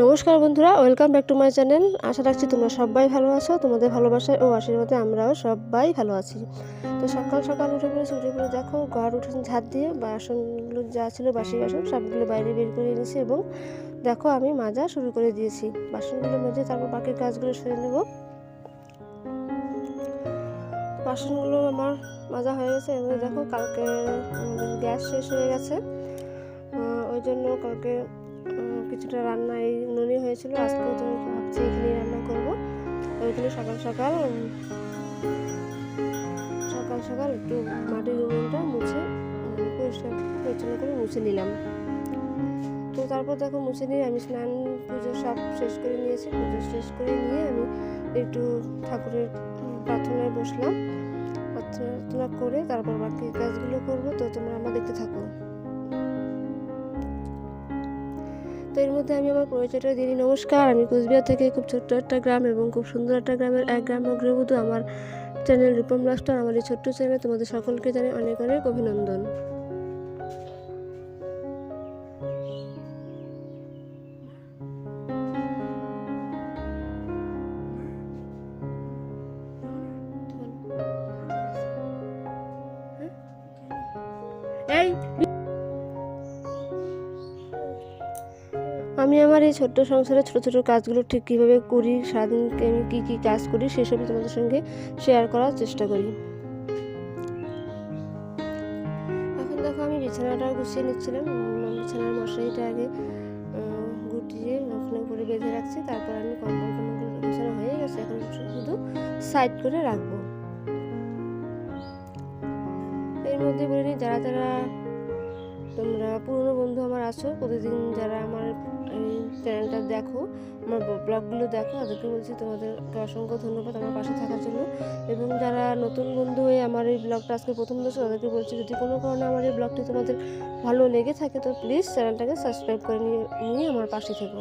নমস্কার বন্ধুরা, welcome back to my channel. আশা রাখছি তোমরা সবাই ভালো আছো, তোমাদের ভালোবাসায় ও আশীর্বাদে আমরাও সবাই ভালো আছি। তো সকাল সকাল উঠে পড়েছি উঠে পড়ে দেখো, ঘর উঠে ঝাঁট দিয়ে বাসনগুলো যা ছিল, বাসি বাসন, সবগুলো বাইরে বের করে এনেছি এবং দেখো আমি মাজা শুরু করে দিয়েছি। বাসনগুলো মেজে তারপর বাকি কাজগুলো সেরে নেব। বাসনগুলো আমার মাজা হয়ে গেছে এবং দেখো কালকে গ্যাস শেষ হয়ে গেছে। ওই জন্য কালকে কিছুটা রান্না এই উনুনে হয়েছিল। আজকেও তো ভাবছি এখানে রান্না করব। ওই জন্য সকাল সকাল সকাল সকাল একটু মাটির উনুনটা মুছে পরিষ্কার পরিচ্ছন্ন করে মুছে নিলাম। তো তারপর দেখো মুছে নিয়ে আমি স্নান, পুজো সব শেষ করে নিয়েছি। পুজো শেষ করে নিয়ে আমি একটু ঠাকুরের প্রার্থনায় বসলাম। প্রার্থনা করে তারপর বাকি কাজগুলো করব। তো তোমরা আমার দেখতে থাকো। তো এর মধ্যে আমি আমার পরিচয়টা দিই নমস্কার, আমি কুচবিহার থেকে খুব ছোট্ট একটা গ্রাম এবং খুব সুন্দর একটা গ্রামের এক গ্রাম গৃহবধূ, আমার চ্যানেল রূপম লাস্টার আমার এই ছোট্ট চ্যানেলে তোমাদের সকলকে জানাই অনেক অনেক অভিনন্দন। আমি আমার এই ছোট্ট সংসারে ছোট ছোট কাজগুলো ঠিক কীভাবে করি সারাদিন আমি কী কী কাজ করি, সেসবই তোমাদের সঙ্গে শেয়ার করার চেষ্টা করি। এখন দেখো আমি বিছানাটা গুছিয়ে নিচ্ছিলাম বিছানার মশারিটা আগে গুটিয়ে ওখানে করে বেঁধে রাখছি, তারপর আমি কম্বল টম্বল বিছানা হয়ে গেছে, এখন শুধু সাইড করে রাখব। এর মধ্যে বলে নিই যারা যারা তোমরা পুরনো বন্ধু আমার আছো, প্রতিদিন যারা আমার চ্যানেলটা দেখো, আমার ব্লগগুলো দেখো, তাদেরকে বলছি তোমাদেরকে অসংখ্য ধন্যবাদ আমার পাশে থাকার জন্য। এবং যারা নতুন বন্ধু হয়ে আমার এই ব্লগটা আজকে প্রথম দেখছ, তাদেরকে বলছি যদি কোনো কারণে আমার এই ব্লগটি তোমাদের ভালো লেগে থাকে, তো প্লিজ চ্যানেলটাকে সাবস্ক্রাইব করে নিয়ে আমার পাশে থেকো।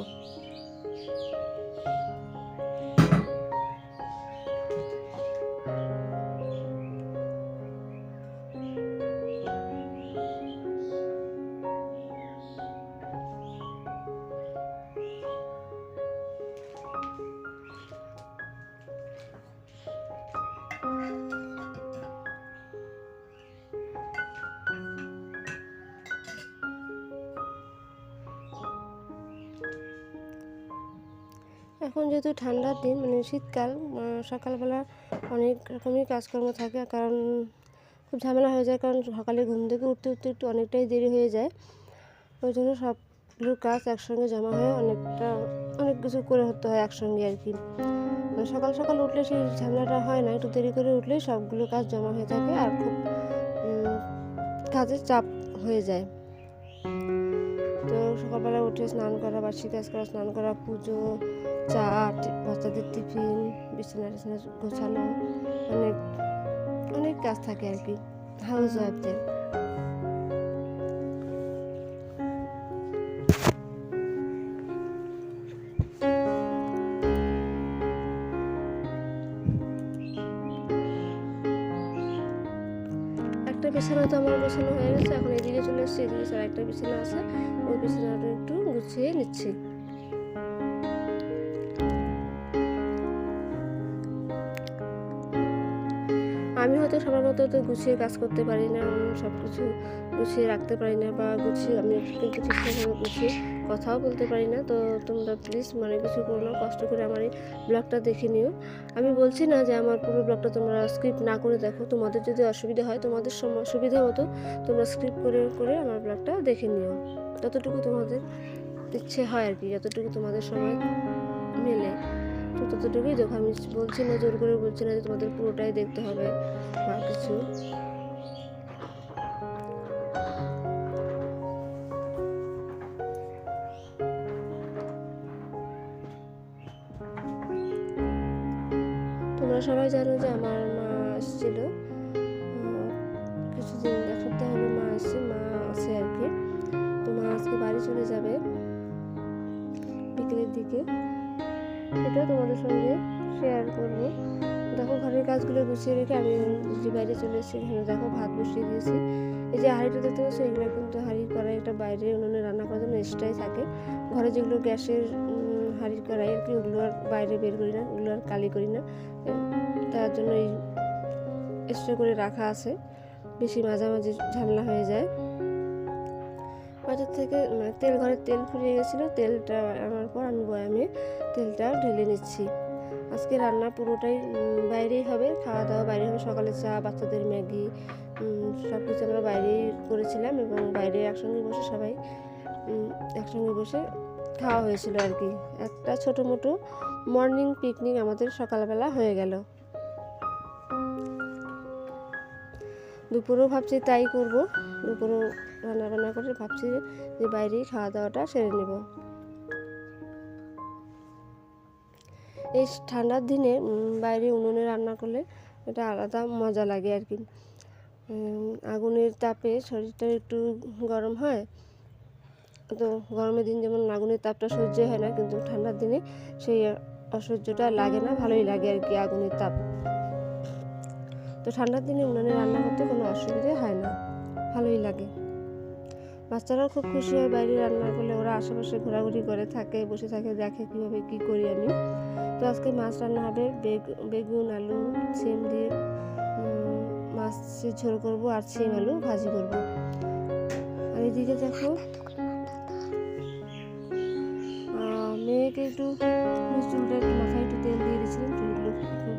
এখন যেহেতু ঠান্ডার দিন মানে শীতকাল সকালবেলা অনেক রকমই কাজকর্ম থাকে, কারণ খুব ঝামেলা হয়ে যায়, কারণ সকালে ঘুম থেকে উঠতে উঠতে একটু অনেকটাই দেরি হয়ে যায়। ওই জন্য সবগুলো কাজ একসঙ্গে জমা হয়ে অনেকটা, অনেক কিছু করে হতে হয় একসঙ্গে আর কি। মানে সকাল সকাল উঠলে সেই ঝামেলাটা হয় না, একটু দেরি করে উঠলেই সবগুলো কাজ জমা হয়ে থাকে আর খুব কাজের চাপ হয়ে যায়। সকালবেলা উঠে স্নান করা, বাসি কাজ করা, স্নান করা, পুজো, চা বাচ্চাদের টিফিন, বিছানা টিছানা গোছানো, অনেক অনেক কাজ থাকে আর কি। হাউস ওয়াইফদের বিছানা তো আমার গোছানো হয়ে গেছে। এখন এদিকে চলে এসেছি, এদিকে একটা বিছানা আছে। ওই বিছানাটা একটু গুছিয়ে নিচ্ছি। হয়তো সবার মতো তো গুছিয়ে কাজ করতে পারি না সব কিছু গুছিয়ে রাখতে পারি না বা গুছিয়ে আমি কিন্তু ঠিকঠাকভাবে গুছিয়ে কথাও বলতে পারি না। তো তোমরা প্লিজ মানে কিছু করো না, কষ্ট করে আমার এই ব্লগটা দেখে নিও। আমি বলছি না যে আমার পুরো ব্লগটা তোমরা স্ক্রিপ্ট না করে দেখো, তোমাদের যদি অসুবিধা হয়, তোমাদের সুবিধা মতো তোমরা স্ক্রিপ্ট করে করে আমার ব্লগটা দেখে নিও। ততটুকু তোমাদের ইচ্ছে হয় আর কি, যতটুকু তোমাদের সময় মেলে। তো ততটুকুই দেখো আমি বলছি না জোর করে বলছি না যে তোমাদের পুরোটাই দেখতে হবে বা কিছু। তোমরা সবাই জানো যে আমার মা এসেছিল উম, কিছুদিন সপ্তাহ হলো মা এসছে মা আছে আর কি। তো মা আজকে বাড়ি চলে যাবে বিকেলের দিকে। সেটা তোমাদের সঙ্গে শেয়ার করব। দেখো ঘরের কাজগুলো গুছিয়ে রেখে আমি যে বাইরে চলে এসেছি, এখানে দেখো ভাত বসিয়ে দিয়েছি। এই যে হাঁড়িটা দেখতে পাচ্ছি, এগুলো কিন্তু হাঁড়ি করা একটা বাইরে উনুনে রান্না করার জন্য এক্সট্রাই থাকে। ঘরে যেগুলো গ্যাসের হাঁড়ির কড়াই আর কি, ওগুলো আর বাইরে বের করি না, ওগুলো আর কালি করি না। তার জন্য এই স্প্রে করে রাখা আছে। বেশি মাঝামাঝি ঝামেলা হয়ে যায়। বাজার থেকে মানে তেল ঘরে তেল ফুরিয়ে গেছিল, তেলটা আনার পর আমি বয়ামে তেলটা ঢেলে নিচ্ছি। আজকে রান্না পুরোটাই বাইরেই হবে খাওয়া দাওয়া বাইরে হবে, সকালে চা, বাচ্চাদের ম্যাগি সব কিছু আমরা বাইরেই করেছিলাম এবং বাইরে একসঙ্গে বসে সবাই একসঙ্গে বসে খাওয়া হয়েছিল আর কি। একটা ছোটো মোটো মর্নিং পিকনিক আমাদের সকালবেলা হয়ে গেল। দুপুরেও ভাবছি তাই করব। দুপুরেও রান্না বান্না করে ভাবছি যে বাইরেই খাওয়া দাওয়াটা সেরে নেব। এই ঠান্ডার দিনে বাইরে উনুনে রান্না করলে এটা আলাদা মজা লাগে আর কি। আগুনের তাপে শরীরটা একটু গরম হয়। তো গরমের দিন যেমন আগুনের তাপটা সহ্য হয় না, কিন্তু ঠান্ডার দিনে সেই অসহ্যটা লাগে না, ভালোই লাগে আর কি আগুনের তাপ। তো ঠান্ডার দিনে উনুনে রান্না করতে কোনো অসুবিধে হয় না। ভালোই লাগে। বাচ্চারাও খুব খুশি হয় বাইরে রান্না করলে ওরা আশেপাশে ঘোরাঘুরি করে থাকে, বসে থাকে, দেখে কীভাবে কী করি আমি। তো আজকে মাছ রান্না হবে। বেগুন, আলু সিম দিয়ে মাছের ঝোল করব আর সিম আলু ভাজি করব। আর এদিকে দেখো মেয়েকে একটু চুলটা মাথায় একটু তেল দিয়ে দিয়েছিলাম চুলগুলো খুব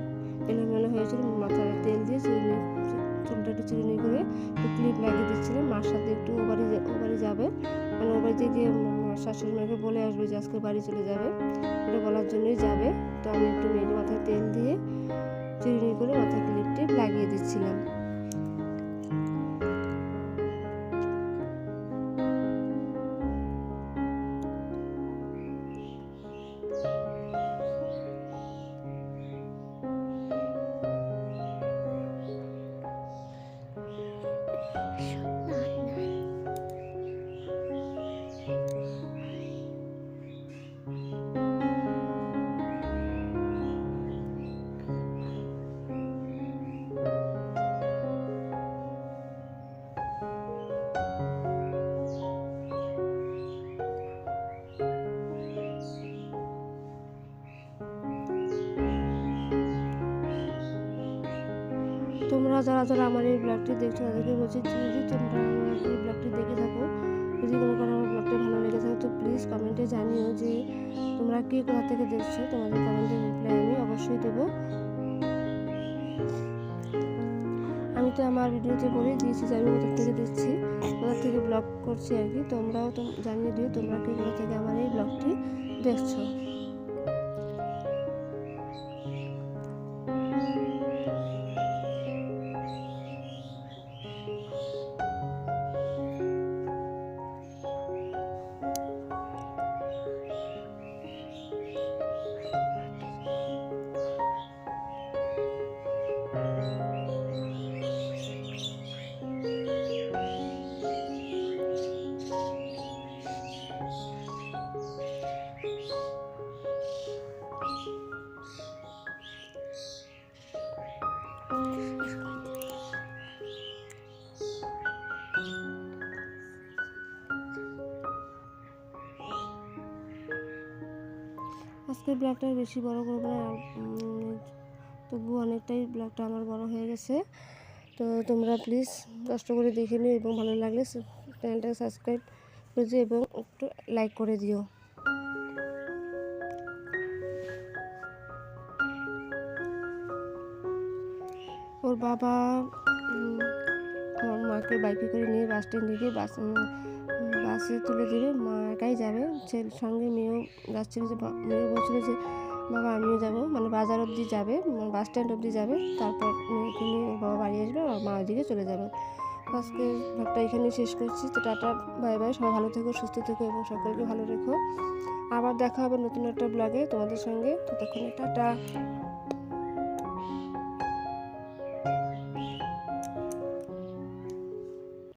এলোমেলো হয়েছিল মাথায় তেল দিয়ে চিরুনি, চুলটা একটু চিরুনি করে একটু ক্লিপ লাগিয়ে দিচ্ছিলাম মার সাথে একটু ওবারে ওবারে যাবে। মানে ও বাড়িতে গিয়ে শাশুড়ি মাকে বলে আসবে যে আজকে বাড়ি চলে যাবে। ওটা বলার জন্যই যাবে। তো আমি একটু মেয়েটি মাথায় তেল দিয়ে চিরুনি করে মাথায় ক্লিপ টিপ লাগিয়ে দিচ্ছিলাম। তোমরা যারা যারা আমার এই ব্লগটি দেখছ, তাদেরকে বলছি যদি তোমরা এই ব্লগটি দেখে থাকো। যদি কোনো কারণে আমার ব্লগটা ভালো লেগে থাকে, তো প্লিজ কমেন্টে জানিও যে তোমরা কে কোথা থেকে দেখছ। তোমাদের কমেন্টের রিপ্লাই আমি অবশ্যই দেবো। আমি তো আমার ভিডিওতে বলেই দিয়েছি যে আমি কোথা থেকে দেখছি, কোথা থেকে ব্লগ করছি আর কি। তোমরাও তো জানিয়ে দিও তোমরা কে কোথা থেকে আমার এই ব্লগটি দেখছ। আজকের ব্লগটা বেশি বড় করব না তবু অনেকটাই ব্লগটা আমার বড় হয়ে গেছে। তো তোমরা প্লিজ কষ্ট করে দেখে নিও এবং ভালো লাগলে চ্যানেলটাকে সাবস্ক্রাইব করে দিও এবং একটু লাইক করে দিও। ওর বাবা মাকে বাইকে করে নিয়ে বাস স্ট্যান্ডে গিয়ে বাস বাসে তুলে দেবে মা একাই যাবে। ছেলের সঙ্গে মেয়েও যাচ্ছিল যে, বা- মেয়ে বলছিল যে, বাবা, আমিও যাব। মানে বাজার অবধি যাবে মানে বাস স্ট্যান্ড অবধি যাবে। তারপর মেয়েকে নিয়ে বাবা বাড়ি আসবে, আর মা ওইদিকে চলে যাবে। আজকে ব্লগটা এখানেই শেষ করছি। তো টাটা, বাই বাই। সবাই ভালো থেকো, সুস্থ থেকো এবং সকলকে ভালো রেখো। আবার দেখা হবে নতুন একটা ব্লগে তোমাদের সঙ্গে। ততক্ষণে টাটা।